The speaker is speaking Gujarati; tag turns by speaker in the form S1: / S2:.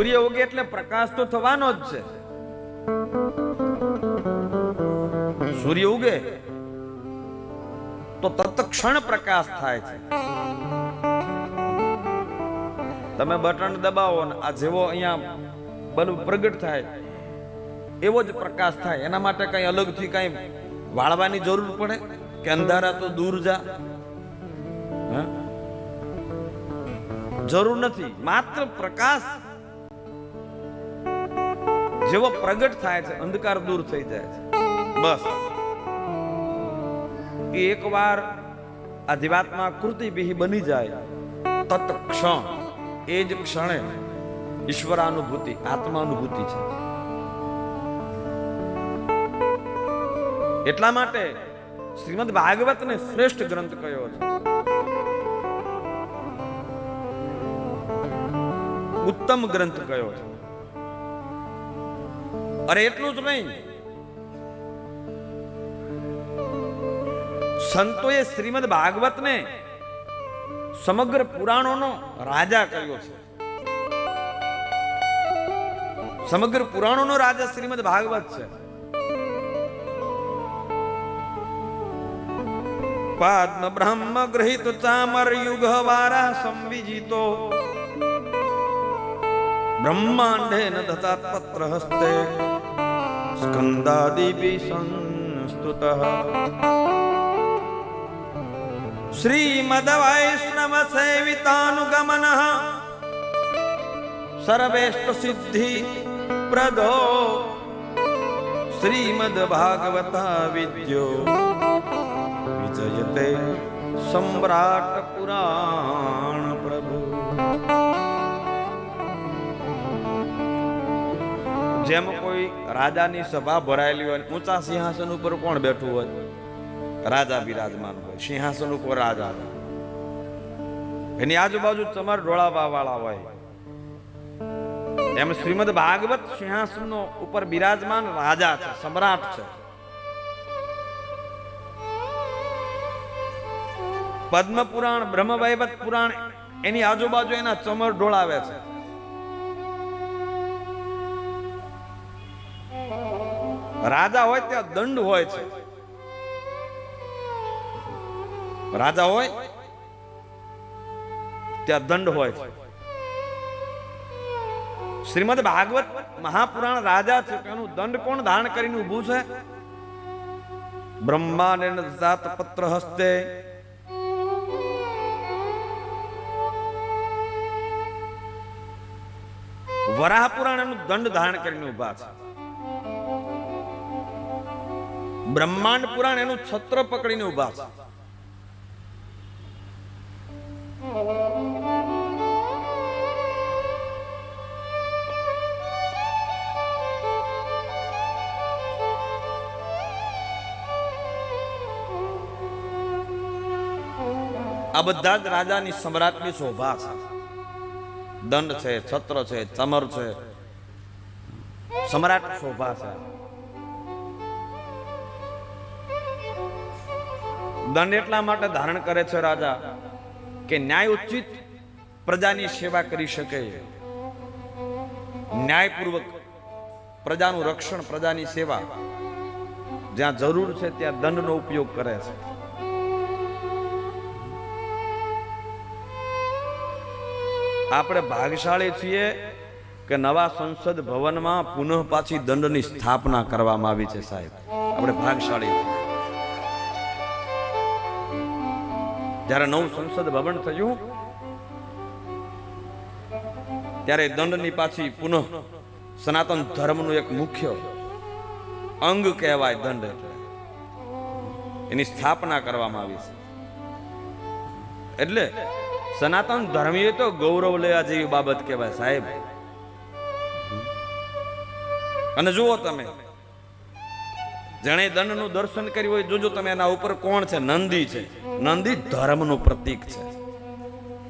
S1: સૂર્ય ઉગે એટલે પ્રકાશ તો થવાનો જ છે. સૂર્ય ઉગે તો તત્ક્ષણ પ્રકાશ થાય છે. તમે બટન દબાવો ને આ જેવો અહીંયા બલ્બ પ્રગટ થાય, એવો જ પ્રકાશ થાય. એના માટે કઈ અલગથી કઈ વાળવાની જરૂર પડે? કે અંધારા તો દૂર જા? જરૂર નથી. માત્ર પ્રકાશ જેવો પ્રગટ થાય છે, અંધકાર દૂર થઈ જાય છે. બસ. એ એકવાર આ જીવાત્મા કૃતિ બિહી બની જાય, તત ક્ષણ, એ જ ક્ષણે ઈશ્વરાનુભૂતિ, આત્માનુભૂતિ છે. એટલા માટે શ્રીમદ ભાગવતને શ્રેષ્ઠ ગ્રંથ કયો છે. ઉત્તમ ગ્રંથ કયો છે. અરે એટલું જ નહીં. સંતોએ શ્રીમદ ભાગવતને સમગ્ર પુરાણોનો રાજા કર્યો છે. સમગ્ર પુરાણોનો રાજા શ્રીમદ ભાગવત છે. પદ્મ બ્રહ્મ ગ્રહિત ચામર યુગ વારા સંવિજિતો. બ્રહ્માંડે ન દત્તાત પત્ર હસ્તે સ્કંદાદિભિ સંસ્તુત શ્રીમદ વૈષ્ણવ સેવિતાનુગમન સર્વેષ્ટ સિદ્ધિ પ્રદો શ્રીમદ ભાગવતા વિદ્યો વિજયતે સમ્રાટ પુરાણ પ્રભુ જેમ કોઈ રાજાની સભા ભરાયેલી હોય ઊંચા સિંહાસન ઉપર કોણ બેઠું હોય? રાજા બિરાજમાન હોય, સિંહાસન ઉપર રાજા એની આજુબાજુ ચમર ડોળાવા વાળા હોય. એમ શ્રીમદ ભાગવત સિંહાસન ઉપર બિરાજમાન રાજા છે, સમ્રાટ છે. પદ્મ પુરાણ બ્રહ્મ પુરાણ એની આજુબાજુ એના ચમર ડોળાવે છે. રાજા હોય ત્યાં દંડ હોય છે. રાજા હોય ત્યાં દંડ હોય છે. શ્રીમદ ભાગવત મહાપુરાણ રાજા છે એનું દંડ કોણ ધારણ કરીને ઊભું છે? બ્રહ્માને જાત પત્ર હસ્તે. વરાહ પુરાણ એનું દંડ ધારણ કરીને ઊભા છે. બ્રહ્માંડ પુરાણ એનું છત્ર પકડીને ઊભા છે. આ બધા જ રાજાની સમ્રાટની શોભા છે. દંડ છે, છત્ર છે, ચમર છે. સમ્રાટ શોભા છે. દંડ એટલા માટે ધારણ કરે છે રાજા કે ન્યાય ઉચિત પ્રજાની સેવા કરી શકે. ન્યાયપૂર્વક પ્રજાનું રક્ષણ, પ્રજાની સેવા જ્યાં જરૂર છે ત્યાં દંડનો ઉપયોગ કરે છે. આપણે ભાગશાળી છીએ કે નવા સંસદ ભવનમાં પુનઃ પાછી દંડની સ્થાપના કરવામાં આવી છે સાહેબ. આપણે ભાગશાળી છીએ. જ્યારે નવું સંસદ ભવન થયું, ત્યારે દંડની પાછી પુનઃ સનાતન ધર્મનું એક મુખ્ય અંગ કહેવાય દંડ એની સ્થાપના કરવામાં આવી છે. એટલે સનાતન ધર્મીએ તો ગૌરવ લેવા જેવી બાબત કહેવાય સાહેબ. અને જુઓ તમે જેણે દંડનું દર્શન કર્યું હોય, જોજો તમે એના ઉપર કોણ છે? નંદી છે. નંદી ધર્મનું પ્રતીક છે.